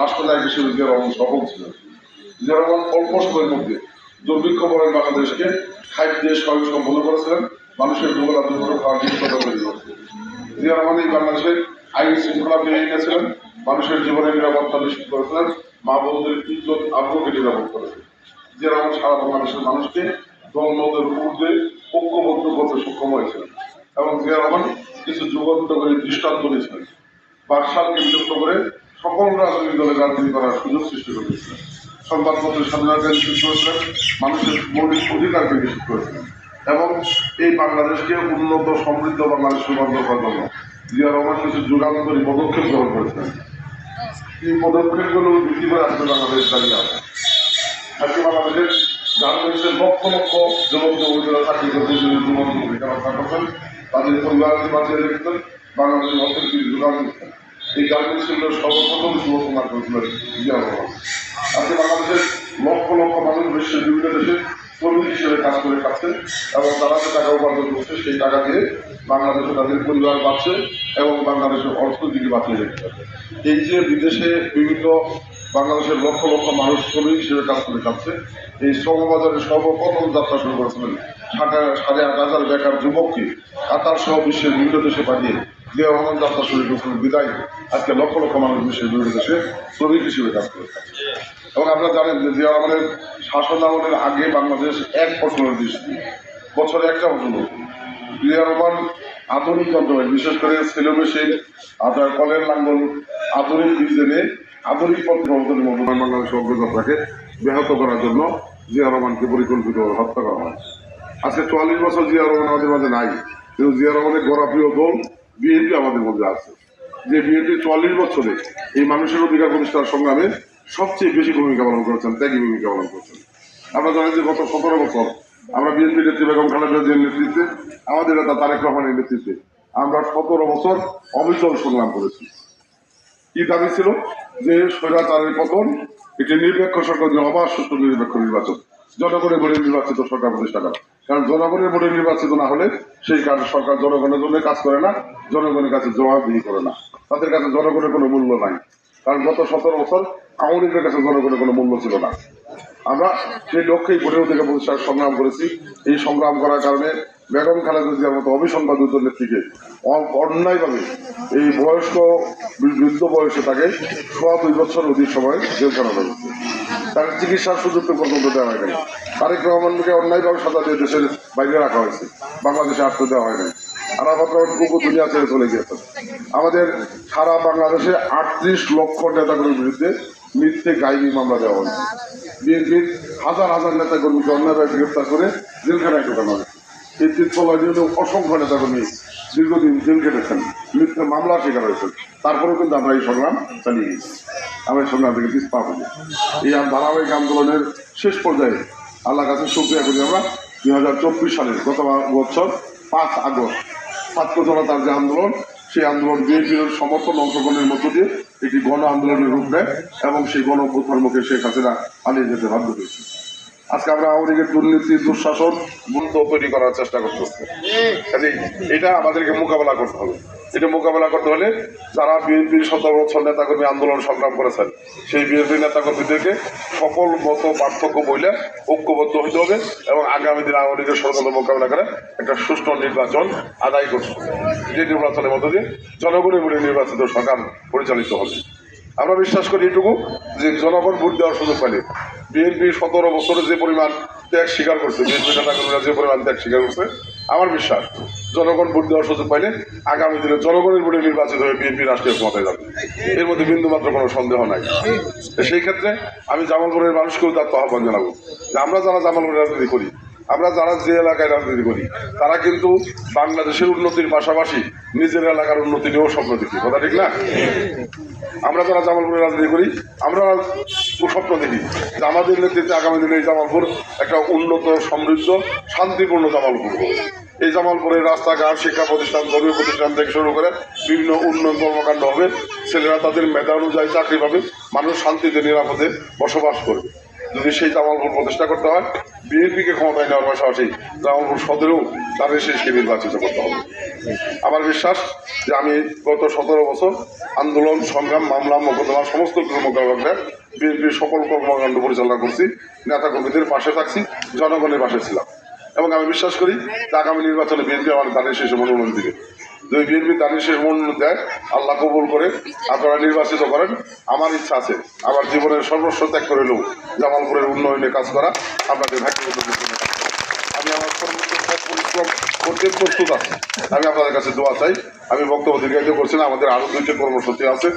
রাষ্ট্রনায়ক হিসেবে জিয়া সফল ছিলেন জিয়া অল্প সময়ের মধ্যে দুর্ভিক্ষ বলেন বাংলাদেশকে খাদ্য দিয়ে স্বয়ং সম্পন্ন করেছিলেন, মানুষের খাওয়ার যোগ্যতা তৈরি করেছিলেন জিয়া বাংলাদেশের আইন শৃঙ্খলা ফিরিয়ে এনেছিলেন মানুষের জীবনে নিরাপত্তা নিশ্চিত করেছিলেন, মা বোনদের ইজ্জত, আগ্রহকে নিরাপদ করেছিলেন জিয়া সারা বাংলাদেশের মানুষকে দ্বন্দ্বের ঊর্ধ্বে ঐক্যবদ্ধ করতে সক্ষম হয়েছিলেন এবং জিয়া রহমান কিছু যুগান্তকারী দৃষ্টান্ত দিয়েছিলেন বাকশালকে বিলুপ্ত করে সকল রাজনৈতিক দলের রাজনীতি করার সুযোগ সৃষ্টি করেছিলেন সংবাদপত্রের স্বাধীনতা নিশ্চিত করেছিলেন মানুষের মৌলিক অধিকারকে নিশ্চিত করেছিলেন এবং এই বাংলাদেশকে উন্নত, সমৃদ্ধ বাংলাদেশ রূপান্তর করার জন্য জিয়া রহমান কিছু যুগান্তরী পদক্ষেপ গ্রহণ করেছিলেন এই পদক্ষেপগুলো ভিত্তি করে আজকে বাংলাদেশ দাঁড়িয়ে আছে? আজকে বাংলাদেশের গার্মেন্টসের লক্ষ লক্ষ যুবক, যুবতীরা চাকরি করতে যুবক ভূমিকা রক্ষা তাদের পরিবার বাঁচিয়ে রেখেছেন। বাংলাদেশের অর্থনীতির যোগান দিচ্ছেন এই গার্মেন্টস শিল্পের সর্বপ্রথম যুব কুমার করেছিলেন জিয়া রহমান আজকে বাংলাদেশের লক্ষ লক্ষ মানুষ বিশ্বের বিভিন্ন দেশে শ্রমিক হিসেবে কাজ করে খাচ্ছেন এবং তারা যে টাকা উপার্জন করছে, সেই টাকা দিয়ে বাংলাদেশে তাদের পরিবার বাঁচছে এবং বাংলাদেশের অর্থনীতিকে বাঁচিয়ে রেখেছে এই যে বিদেশে বিভিন্ন বাংলাদেশের লক্ষ লক্ষ মানুষ শ্রমিক হিসেবে কাজ করে খাচ্ছে, এই শ্রমবাজারে সর্বপ্রথম যাত্রা শুরু করেছিলেন সাড়ে আট হাজার বেকার যুবককে কাতার সহ বিশ্বের বিভিন্ন দেশে পাঠিয়ে জিয়া রহমান যাত্রা শুরু করেছিলেন বিদায়। আজকে লক্ষ লক্ষ মানুষ বিশ্বের বিভিন্ন দেশে শ্রমিক হিসেবে কাজ করে এবং আপনারা জানেন যে জিয়া রহমানের শাসন আমলের আগে বাংলাদেশ এক ফসলের দেশ বছরে একটা ফসল জিয়া রহমান আধুনিক যন্ত্রপাতি, বিশেষ করে সেলো মেশিন আপনার কলের লাঙ্গল, আধুনিক বীজ আধুনিক পদ্ধতির মতো বাংলাদেশের অগ্রযাত্রাকে ব্যাহত করার জন্য জিয়া রহমানকে পরিকল্পিত হত্যা করা হয়। আজকে চুয়াল্লিশ বছর জিয়া রহমান আমাদের মাঝে নাই, কিন্তু জিয়া রহমানের গড়াপ্রিয় দল বিএনপি আমাদের মধ্যে আছে। যে বিএনপি চুয়াল্লিশ বছরে এই মানুষের অধিকার প্রতিষ্ঠার সংগ্রামে সবচেয়ে বেশি ভূমিকা পালন করেছেন, ত্যাগী ভূমিকা পালন করেছেন। আমরা জানেন যে গত সতেরো বছর আমরা বিএনপি নেত্রী বেগম খালেদা জিয়ার নেতৃত্বে, আমাদের নেতা তারেক রহমানের নেতৃত্বে আমরা সতেরো বছর অবিচল সংগ্রাম করেছি। কি দাবি ছিল? যে স্বৈরাচারের পতন, একটি নিরপেক্ষ সরকার অবাধ সুষ্ঠু নিরপেক্ষ নির্বাচন। জনগণের ভোটে নির্বাচিত সরকার প্রতিষ্ঠা করা। কারণ জনগণের ভোটে নির্বাচিত না হলে সেই কাজ সরকার জনগণের জন্য কাজ করে না, জনগণের কাছে জবাবদিহি করে না। তাদের কাছে জনগণের কোনো মূল্য নাই। কারণ গত সতেরো বছর আওয়ামী লীগের কাছে জনগণের কোনো মূল্য ছিল না। আমরা সেই লক্ষ্যেই ভোটের অধিকার প্রতিষ্ঠার সংগ্রাম করেছি। এই সংগ্রাম করার কারণে বেগম খালেদা জিয়ার মতো অবিসংবাদিত নেত্রীকে অন্যায়ভাবে এই বয়স্ক বৃদ্ধ বয়সে তাকে সোয়া দুই বছর অধিক সময় জেল খাটানো হয়েছে। তার চিকিৎসার সুযোগ পর্যন্ত দেওয়া হয় নাই তারেক রহমানকে অন্যায়ভাবে সাজা দিয়ে দেশের বাইরে রাখা হয়েছে। বাংলাদেশে আসতে দেওয়া হয় নাই আরাফাত রহমান কুকুর দুনিয়া ছেড়ে চলে গিয়েছেন আমাদের সারা বাংলাদেশে আটত্রিশ লক্ষ নেতাকর্মীর বিরুদ্ধে মিথ্যে গাইবি মামলা দেওয়া হয়েছে। বিএনপির হাজার হাজার নেতাকর্মীকে অন্যায়ভাবে গ্রেপ্তার করে জেলখানায় ঢোকানো হয়েছে। তিনতলা নিয়েও অসংখ্য নেতাকর্মী দীর্ঘদিন জেল কেটেছেন মিথ্যে মামলা শিকার হয়েছেন। তারপরেও কিন্তু আমরা এই সংগ্রাম চালিয়ে গেছি। আমরা এই সংগ্রাম থেকে পিস পাবো এই ধারাবাহিক আন্দোলনের শেষ পর্যায়ে আল্লাহ কাছে সুক্রিয়া করি আমরা। দুই হাজার চব্বিশ সালের গত বছর পাঁচ আগস্ট ছাত্র জনতার যে আন্দোলন, সেই আন্দোলন বিএনপির সমর্থন অংশগ্রহণের মধ্য দিয়ে একটি গণ আন্দোলনের রূপ নেয় এবং সেই গণ মুখে শেখ হাসিনা পালিয়ে যেতে বাধ্য হয়েছে। আজকে আমরা আওয়ামী লীগের দুর্নীতি, দুঃশাসন বন্ধ তৈরি করার চেষ্টা করতেছি। কাজেই এটা আমাদেরকে মোকাবেলা করতে হবে। এটা মোকাবেলা করতে হলে যারা বিএনপির সতেরো বছর নেতাকর্মী আন্দোলন সংগ্রাম করেছেন, সেই বিএনপি নেতাকর্মীদেরকে সকল মত পার্থক্য বইলে ঐক্যবদ্ধ হইতে হবে এবং আগামী দিনে আওয়ামী লীগের সরকার মোকাবেলা করে একটা সুষ্ঠু নির্বাচন আদায় করতে হবে। যে নির্বাচনের মধ্য দিয়ে জনগণের নির্বাচিত সরকার পরিচালিত হবে। আমরা বিশ্বাস করি এটুকু যে জনগণ ভোট দেওয়ার সুযোগ পাইলে। বিএনপি সতেরো বছরে যে পরিমাণ ত্যাগ স্বীকার করছে, বিএনপি যে পরিমাণ ত্যাগ স্বীকার করছে, আমার বিশ্বাস জনগণ ভোট দেওয়ার সুযোগ পাইলে আগামী দিনে জনগণের ভোটে নির্বাচিত হয়ে বিএনপি রাষ্ট্রীয় ক্ষমতায় যাবে। এর মধ্যে বিন্দুমাত্র কোনো সন্দেহ নাই। সেই ক্ষেত্রে আমি জামালপুরের মানুষকেও তার আহ্বান জানাব যে আমরা যারা জামালপুরের রাজনীতি করি আমরা যারা যে এলাকায় রাজনীতি করি, তারা কিন্তু বাংলাদেশের উন্নতির পাশাপাশি নিজের এলাকার উন্নতি নিয়েও স্বপ্ন দেখি। কথা ঠিক না? আমরা যারা জামালপুরে রাজনীতি করি, আমরা স্বপ্ন দেখি যে আমাদের নেতৃত্বে আগামী দিনে এই জামালপুর একটা উন্নত, সমৃদ্ধ, শান্তিপূর্ণ জামালপুর। এই জামালপুরের রাস্তাঘাট, শিক্ষা প্রতিষ্ঠান, ধর্মীয় প্রতিষ্ঠান থেকে শুরু করে বিভিন্ন উন্নয়ন কর্মকাণ্ড হবে। ছেলেরা তাদের মেধা অনুযায়ী চাকরি পাবে। মানুষ শান্তিতে, নিরাপদে বসবাস করবে। যদি সেই জামালপুর প্রতিষ্ঠা করতে হয়, বিএনপিকে ক্ষমতায় নেওয়ার পাশাপাশি জামালপুর সদরেও তাদের শেষকে নির্বাচিত করতে হবে। আমার বিশ্বাস যে আমি গত সতেরো বছর আন্দোলন, সংগ্রাম, মামলা, মোকদ্দমা, সমস্ত কর্মকাণ্ডে বিএনপির সকল কর্মকাণ্ড পরিচালনা করছি নেতা কর্মীদের পাশে থাকছি, জনগণের পাশে ছিলাম। এবং আমি বিশ্বাস করি যে আগামী নির্বাচনে বিএনপি আমার দানের শেষে মনোনয়ন দিবে। যদি বিএনপি তার শেষ মনোনয়ন দেয়, আল্লাহ কবুল করে, আপনারা নির্বাচিত করেন। আমার ইচ্ছা আছে, আমার জীবনের সর্বস্ব ত্যাগ করে নেব জামালপুরের উন্নয়নে কাজ করা, আপনাদের ভাগ্যগত। আমি আমার পরিশ্রম করতে প্রস্তুত আছি। আমি আপনাদের কাছে দোয়া চাই, আমি বক্তব্য দীর্ঘায়িত করছি না, আমাদের আরও দুইটি কর্মসূচি আছে।